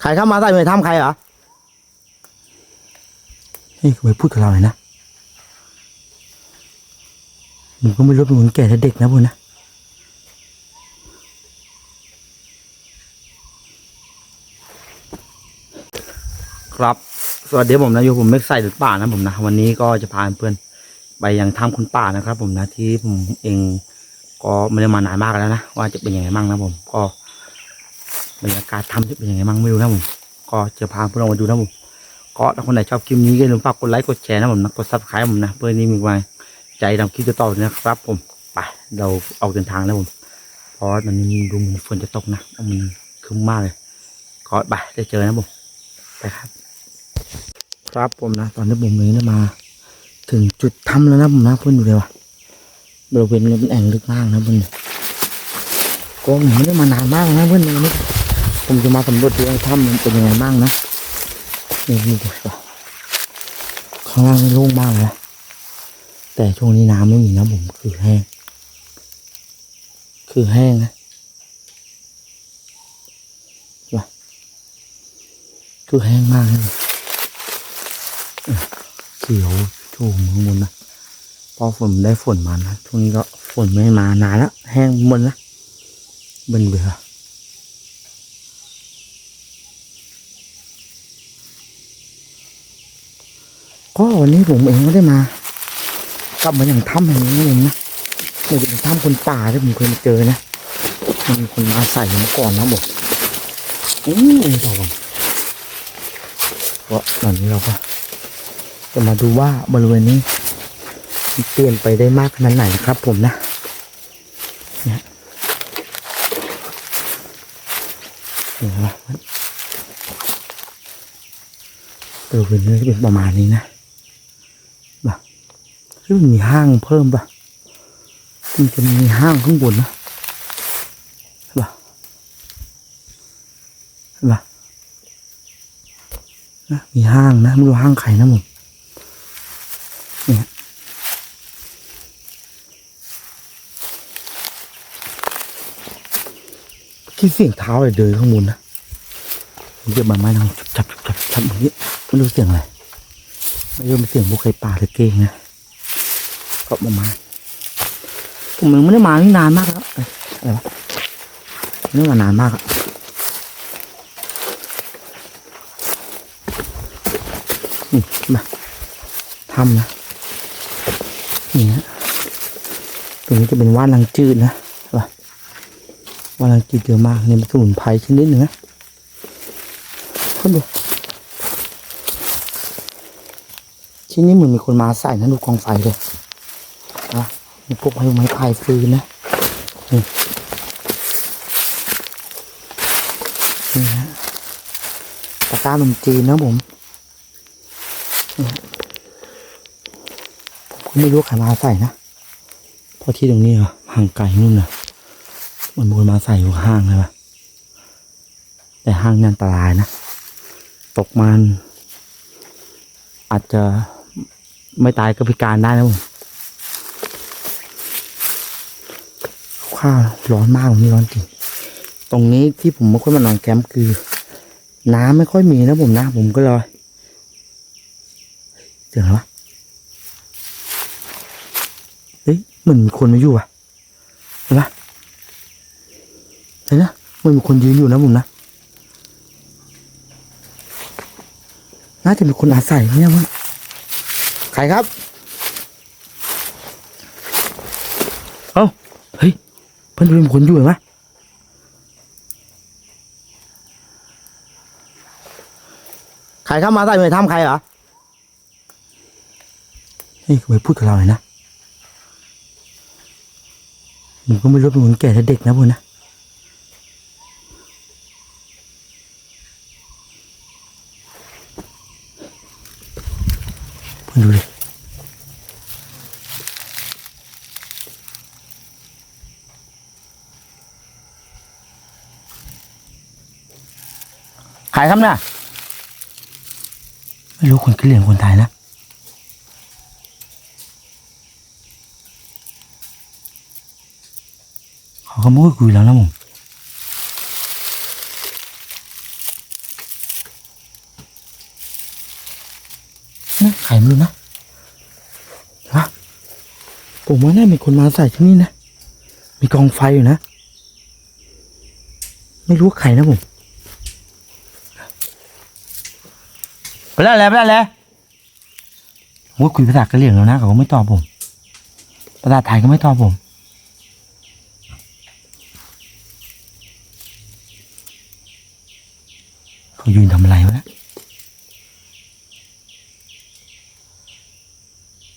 ใครเข้ามาใส่ในถ้ำใครเหรอเฮ้ยไปพูดกับเราหน่อยนะมึงก็ไม่รู้เป็นคนแก่และเด็กนะพวกนะครับสวัสดีผมนะอยู่ผมไม่ใส่หรือป่านะผมนะ วันนี้ก็จะพาเพื่อนไปยังถ้ำคุณป่านะครับ ผมนะที่ผมเองก็ไม่ได้มานานมากแล้วนะว่าจะเป็นยังไงบ้างนะผมก็ บรรยากาศถ้ำจะเป็นยังไงบ้างไม่รู้นะผมก็จะพาเพื่อนมาดูนะผมก็ถ้าคนไหนชอบคลิปนี้ก็อย่าลืมฝากกดไลค์กดแชร์นะผมนะกดซับสไครต์ผมนะเพื่อนี้มีกำลังใจทำคลิปต่อๆนะครับ ผมไปเราออกเดินทางแล้วผมเพราะตอนนี้ดูเหมือนฝนจะตกนะมันคึ้มมากเลยก็ไปได้เจอนะผมไปครับ ครับผมนะ ตอนนี้ผมเองได้มา ถึงจุดถ้ำแล้วนะผมนะเพื่อนดูเลยว่ะบริเวณนี้เป็นแอ่งลึกมากนะเพื่อนก็ผมไม่ได้มานานมากนะเพื่อนนนี้ ผมจะมาสำรวจดูว่าถ้ำมันเป็นยังไงบ้างนะนี่นี่ดูสิข้างล่างโล่งมากเลยนะแต่ช่วงนี้น้ำไม่มีนะผมคือแห้ง คือแห้งนะว่ะคือแห้งมากเลยเขียวโชมข้างบนนะพอฝนได้ฝนมานะช่วงนี้ก็ฝนไม่มานานแล้วแห้งหมดนะเบิ่นเบื่อ วันนี้ผมเองก็ได้มา กลับมาอย่างถ้ำแห่งนี้นะผมนะมันเป็นถ้ำคนป่าที่ผมเคยมาเจอนะมันมีคนมาใส่มาก่อนนะบอกอู้ต่อวันก็ตอนนี้เราก็จะมาดูว่าบริเวณนี้เปลี่ยนไปได้มากขนาดไหนนะครับ ผมนะเนี่ยเห็นไหมบริเวณนี้เป็นประมาณนี้นะ มันมีห้างเพิ่มปะมันจะมีห้างข้างบนนะแบบแบบนะมีห้างนะไม่รู้ห้างใครนะผมคิดเสียงเท้าเลยเดินข้างบนนะผมจะมาไม้นังจับจับจับจับอย่างนี้ไม่รู้เสียงอะไรไม่รู้เป็นเสียงพวกใครป่าหรือเก้งนะ ก็มา ผมยังไม่ได้มานี่นานมากแล้วเอ้อะไรวะไม่มานานมากอะนี่มาทำนะนี่ฮะตรงนี้จะเป็นว่านลังจืดนะว่าเรากินเยอะมากนี่เป็นสมุนไพรชนิดหนึ่งนะคนดูที่นี่เหมือนมีคนมาใส่นะดูกองไฟเลย มีพวกไม้ไม้พายฟืนนะนี่นี่ฮะตะกร้าขนมจีนนะผมผมก็ไม่รู้ว่าใครมาใส่นะเพราะที่ตรงนี้เหรอห่างไกลนู่นนะมันมูลมาใส่อยู่ห้างเลยวะแต่ห้างนี่อันตรายนะ ตกมันอาจจะไม่ตายก็พิการได้นะผม ข้าวร้อนมากตรงนี้ร้อนจริง ตรงนี้ที่ผมไม่ค่อยมานอนแคมป์คือ น้ำไม่ค่อยมีนะผมนะผมก็เลยเสียงอะไรวะเฮ้ยเหมือนมีคนมาอยู่อะเห็นปะเห็นนะมันมีคนยืนอยู่นะผมนะ น่าจะมีคนอาศัยเนี่ยมั้งใครครับ เอ้า เฮ้ย เพื่อนเป็นคนอยู่ไหมใครเข้ามาใส่ในถ้ำใครเหรอเฮ้ยไปพูดกับเราหน่อยนะผมก็ไม่รู้เป็นคนแก่และเด็กนะพวกนะายครับน่ะ ไม่รู้คนกิเหลนคนไทยนะเขาก็มุกคุยแล้วนะมึงนะไข่ไมือนะฮะผมว่าน่ามีคนมาใส่ที่นี่นะ มีกองไฟอยู่นะ ไม่รู้ใครนะผม แล้วแหละไปแล้วและผมก็คุยภาษากะเหรี่ยงแล้วนะเขาก็ไม่ตอบผม ภาษาไทยก็ไม่ตอบผม เขายืนทำอะไรวะนะ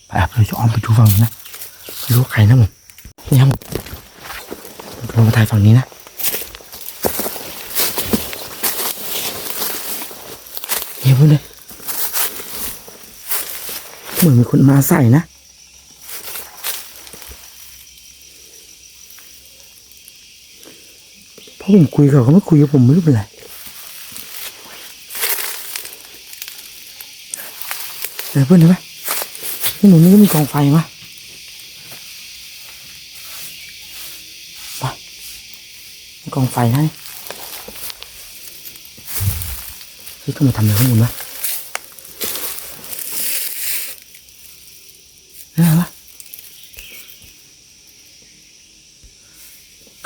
ไปแอบเลยจะอ้อมไปดูฝั่งนู้นนะไม่รู้ว่าใครนะผมนี่ครับผมลงมาถ่ายฝั่งนี้นะเงียบไว้เลย เหมือนมีคนมาใส่นะ เพราะผมคุยกับเขาไม่คุยกับผมไม่รู้เป็นไรเดี๋ยวเพื่อนเห็นไหมที่หนูนี่ก็มีกองไฟมาไปมีกองไฟให้เฮ้ยเขามาทำอะไรข้างบนวะ นี่อะไรวะ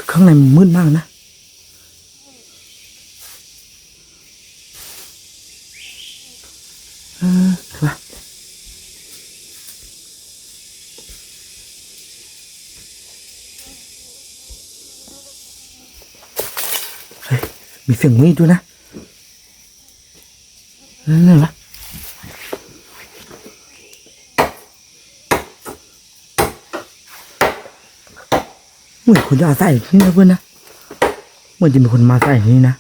ข้างในมันมืดมากนะเออใช่ะเฮ้ยมีเสียงมีดด้วยนะนั่นไงวะเหมือ คนจะอาศัยที่นี่นะเพื่อนนะเหมือนจะมีคนมาอาศัยที่นี่นะ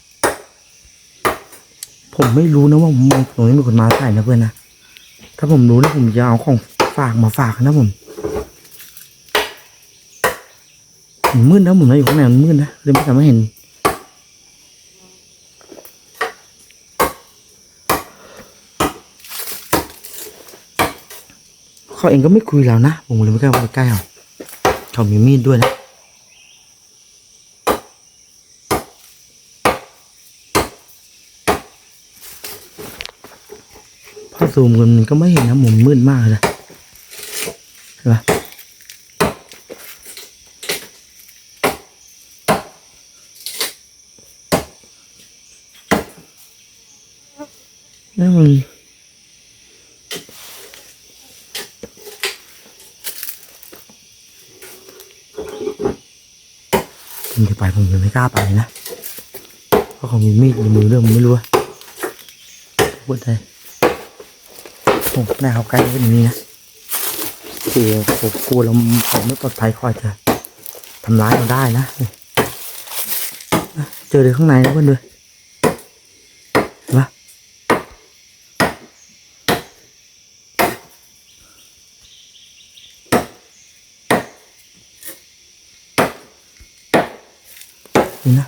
ผมไม่รู้นะว่าผมตรงนี้มีคนมาอาศัยนะเพื่อนนะถ้าผมรู้นะผมจะเอาของฝากมาฝากนะผมมืดนะผมนะอยู่ข้างในมันมืดนะเลยไม่สามารถเห็นเขาเองก็ไม่คุยแล้วนะผมเลยไม่กล้าเข้าไปใกล้เขาเขามีมีดด้วยนะ พอซูมกันมันก็ไม่เห็นนะมุมมืดมากเลยใช่ปะแล้วมันผมจะไปผมยังไม่กล้าไปนะเพราะเขามีมีดในมือเรื่องผมไม่รู้ว่าพูดได้ โอ้หน้าเขาใกล้เป็นอย่างนี้นะคือผมกลัวเราเขาไม่ปลอดภัยเขาอาจจะทำร้ายเราได้นะ เจอเลยข้างในนะเพื่อนด้วยเห็นะนี่นะ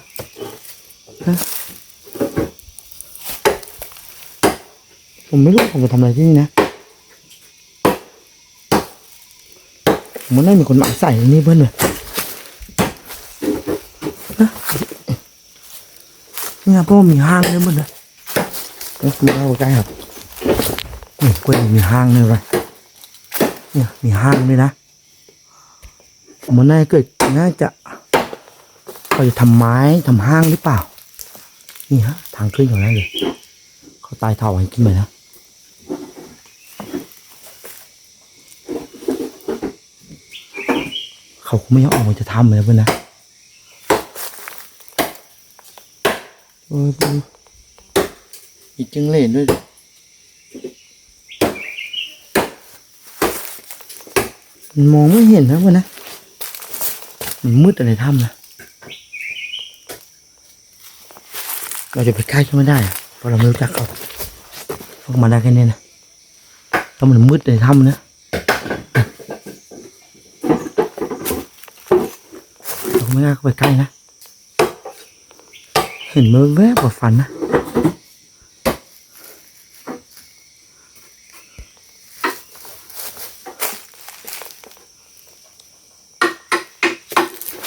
ผมไม่รู้ผมจะทำอะไรที่นี่นะ มว่าน่มีคนมาใส่นี่เพื่อนเลยนะนี่นะเพราะว่ามีห้างด้วยเพื่อนเลยเอ้ยคุณเข้าใกล้ครับนี่กล้วยมีห้างด้วยไปเนี่ยมีห้างด้วยนะมว่าน่าเกิดน่าจะเขาจะทำไม้ทำห้างหรือเปล่า นี่ฮะ ทางขึ้นของนั่นเลยเขาตายเท่าวันขึ้นไปแล้ว เขาคง ไม่ยอมออกมาจะทำเลยเพื่อนนะเออดูมีจิ้งเหลนด้วยมันมองไม่เห็นนะเพื่อนนะมันมืดอะไรถ้ำนะเราจะไปใกล้เขาไม่ได้เพราะเราไม่รู้จักเขาพวกมาได้แค่นี้นะแล้วมันมืดในถ้ำนะ เราไม่กล้าเข้าไปใกล้นะ เห็นมือแวบกว่าฟันนะ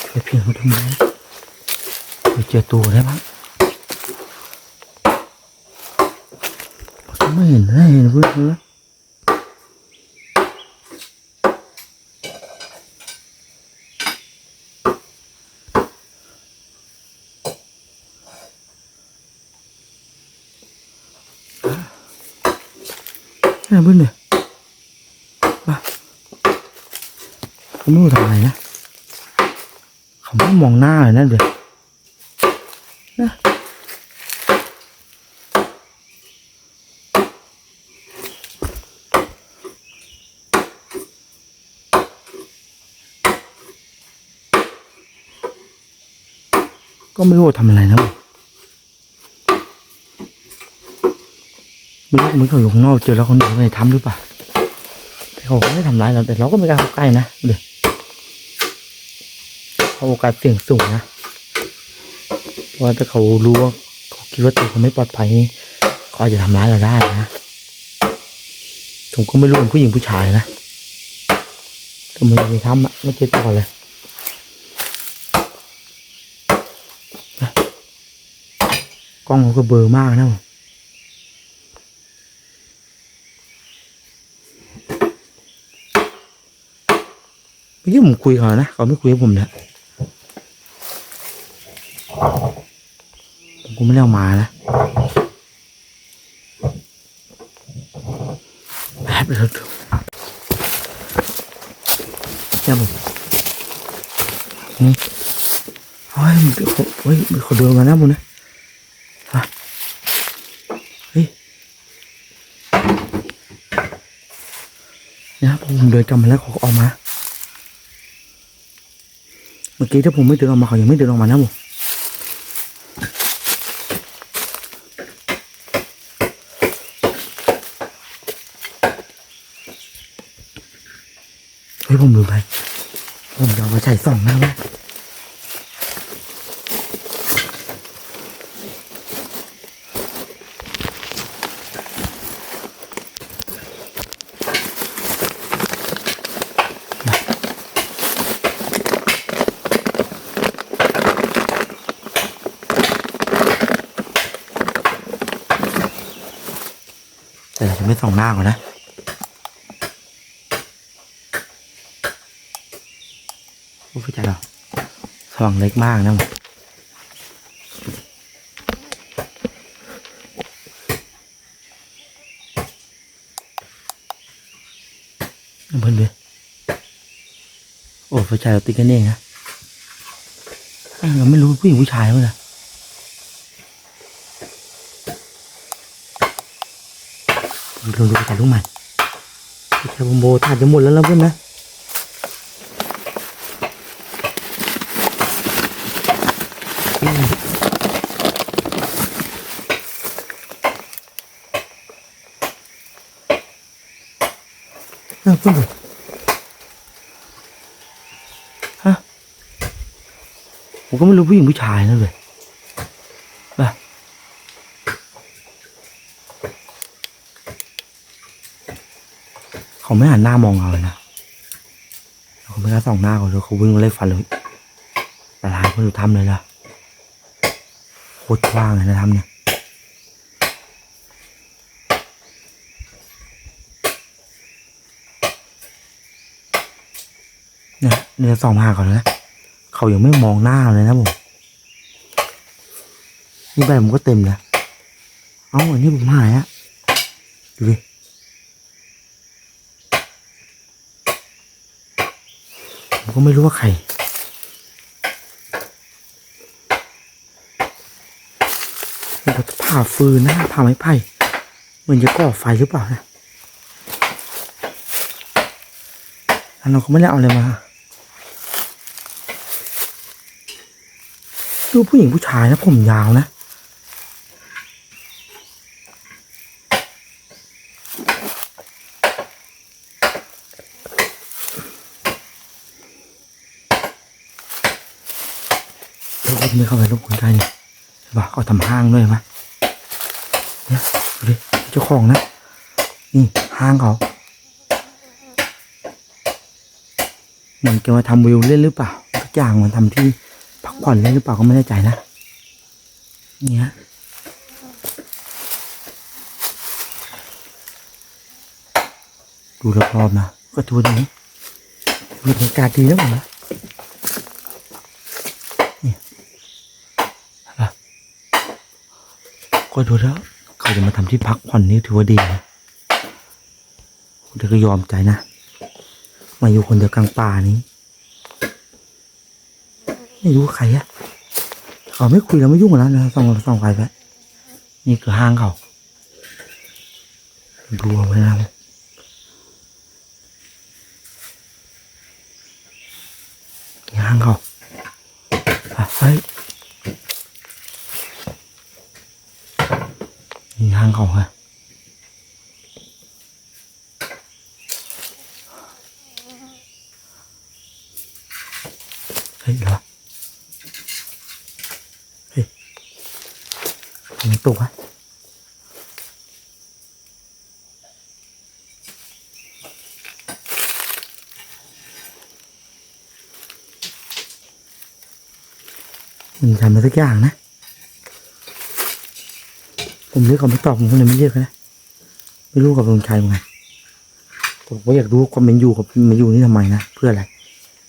ช่วยเพียงเขาทำไมไปเจอตัวได้บ้างเขาไม่เห็นนะเห็นเพื่อนเขาแล้ว นี่เพื่อนเนี่ยมาเขาไม่รู้ทำอะไรนะเขาไม่มองหน้าเลยนั่นเลยนะก็ไม่รู้ทำอะไรนะไม่รู้เหมือนเขาอยู่ข้างนอกเจอแล้วเขาหนีไปทำหรือเปล่าแต่เขาไม่ทำร้ายเราแต่เราก็ไม่กล้าเข้าใกล้นะเดี๋ยว เขาโอกาสเสี่ยงสูงนะ เพราะถ้าเขารู้ว่าเขาคิดว่าตัวเขาไม่ปลอดภัยนี่เขาอาจจะทำร้ายเราได้นะ ผมก็ไม่รู้เป็นผู้หญิงผู้ชายนะแต่มันไปทำอะไม่เจ็บต่อเลยกล้องเขาก็เบอร์มากนะผมเมื่อกี้ผมคุยกับเขานะ เขาไม่คุยกับผมนะ ก็ไม่ได้เอามานะแป๊บเดียวเนี่ยผมนี่เฮ้ยมันเป็นคนเฮ้ยมันเดินมานะมึงนะฮะเฮ้ยเนี่ยผมเดินกลับมาแล้วเขาออกมา เมื่อกี้ถ้าผมไม่เดินออกมาเขายังไม่เดินออกมานะผม ฮ้ยผมลืมไป ผมจะเอามาใส่ส่องน้าไว้แต่เราจะไม่ส่องหน้าก่อนนะโอ้ยใจเรา ว่างเล็กมากนะมเพื่อนเพื่อโอ้ไฟฉายเราติดกันเองนะเราไม่รู้ผู้หญิงผู้ชายมั้งนะดูดูดูแต่ลูกมันแคบอมโบถ่านจะหมดแล้วนะเพื่อนนะ น่าเพื่อนฮะผมก็ไม่รู้ผู้หญิงผู้ชายนั่นเลยป่ะเขาไม่หันหน้ามองเราเลยนะเขาไม่กล้าส่องหน้าเขาเลยเขาวิ่งมาไล่ฟันเลยแต่ลายเขาดูทำเลยละโคตรกว้างเลยนะทำเนี่ย เนี่ยส่องมหาเขาเลยนะเขายังไม่มองหน้าเลยนะผมนี่ใบผมก็เต็มนะเอ้าอันนี้ผมหายอะดูดิผมก็ไม่รู้ว่าใครมันก็ผ่าฟืนนะผ่าไม้ไผ่เหมือนจะก่อไฟหรือเปล่านะแล้วเราก็ไม่ได้เอาอะไรมา ดูผู้หญิงผู้ชายนะผมยาวนะเราก็ไม่เข้าไปรบกวนใครนี่ใช่ปะเขาทำห้างด้วยมะเนี่ยดูดิเจ้าของนะ นี่ห้างเขาเหมือนแกมาทำวิวเล่นหรือเปล่าทุกอย่างมันทำที่ ผ่อนเล่นหรือเปล่าก็ไม่แน่ใจนะเนี่ยดูรอบๆนะก็ทัวร์นี้บรรยากาศดีนะผมนะก็ดูแล้วเขาจะมาทำที่พักผ่อนนี่ถือว่าดีนะธอก็ยอมใจนะ มาอยู่คนเดียวกลางป่านี้ ไม่รู้ใครอะเขาไม่คุยแล้วไม่ยุ่งกับเรานะส่องส่องไฟไปนี่คือห้างเขาดูเอาไว้นะห้างเขาเฮ้ยนี่ห้างเขาฮะเฮ้ยเหรอเฮ้ยทำไม ตกวมันทำอะไรสักอย่างนะ ผมเรียกเขาไม่ตอบผมเลยไม่เรียกนะไม่รู้กับลุงชัยมั้งไงผมก็อยากรู้ความเป็นอยู่กับมาอยู่นี่ทำไมนะเพื่ออะไร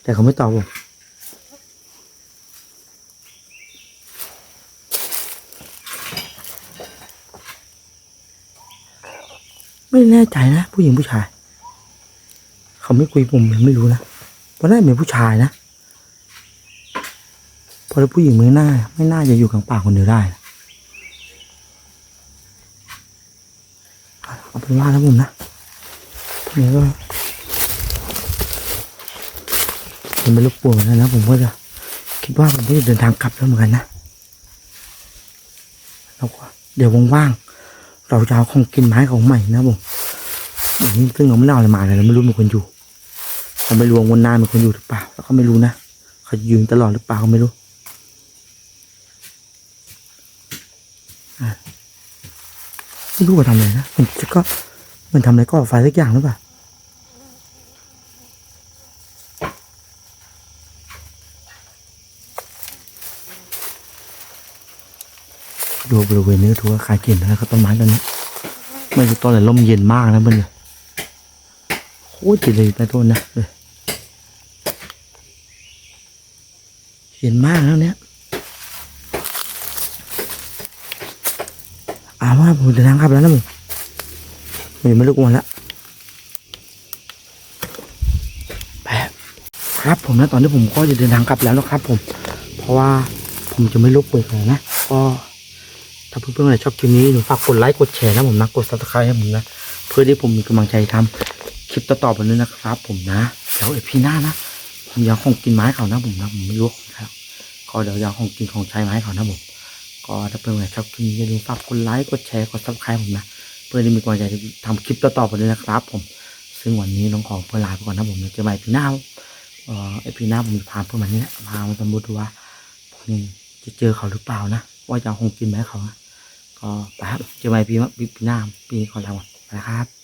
แต่เขาไม่ตอบผม แน่ใจนะผู้หญิงผู้ชาย เขาไม่คุยผมไม่รู้นะว่าะน่าจะเป็นผู้ชายนะเพราะผู้หญิงไม่น่า ไม่น่าจะอยู่กลางป่าคนเดียวได้นะเอาเป็นว่าแล้วผมนะทีนี้ก็มันไม่รบกวนแล้วนะผมก็จะคิดว่าผมก็จะเดินทางกลับแล้วเหมือนกันนะแล้วก็เดี๋ยวว่างๆเราจะเอาของกินไม้ของใหม่นะผม ซึ่งเราไม่ได้เอาอะไรมาเลยเราไม่รู้มีคนอยู่เราไม่รู้ว่าวันหน้ามีคนอยู่หรือเปล่าแล้วก็ไม่รู้นะเขาจะยืนตลอดหรือเปล่าก็ไม่รู้ไม่รู้ว่าทำอะไรนะมันก็มันทำอะไรก็ไฟสักอย่างหรือเปล่าดูบริเวณนี้ถือว่าขายเก่งนะครับต้นไม้ต้นนี้ไม่ใช่ต้นอะไรร่มเย็นมากนะเพื่อน เนี่ยตรเย็นเลยใต้ต้นนะเลยเย็นมากแล้วเนี่ยอาว่าผมเดินทางกลับแล้วนะมึงผมยังไม่ลุกวันละแปะครับผมนะตอนนี้ผมก็จะเดินทางกลับแล้วนะครับ ผม เพราะว่าผมจะไม่ลุกเปิดเลยนะก็ถ้าเพื่อนๆไหนชอบคลิปนี้หนูฝากกดไลค์กดแชร์นะผมนะกดซับสไครต์ให้ผมนะ เพื่อที่ผมมีกำลังใจทำ คลิปต่อๆไปนี้นะครับ ผมนะเดี๋ยวเอพีหน้านะผมอยากของกินไม้เขานะผมนะผมไม่รู้ครหรอกก็เดี๋ยวอยากของกินของใช้ไม้เขานะผมก็ถ้าเพื่อนๆชอบคลิปนี้อย่าลืมฝากกดไลค์กดแชร์กดซับสไครต์ผมนะเพื่อที่มีกำลังใจทำคลิปต่อๆไปด้วยนะครับ ผม ซึ่งวันนี้น้องของเพื่อนลาไปก่อนนะผมเดี๋ยวเจอใหม่พีหน้าเออไอพีหน้าผมจะพาเพื่อนมานี่แหละพามาสมมติดูว่าผมจะเจอเขาหรือเปล่านะว่าจะคงกินไหมเขานะก็ไปครับเจอใหม่พีพีหน้าปีนี้ขอลาก่อนนะครับ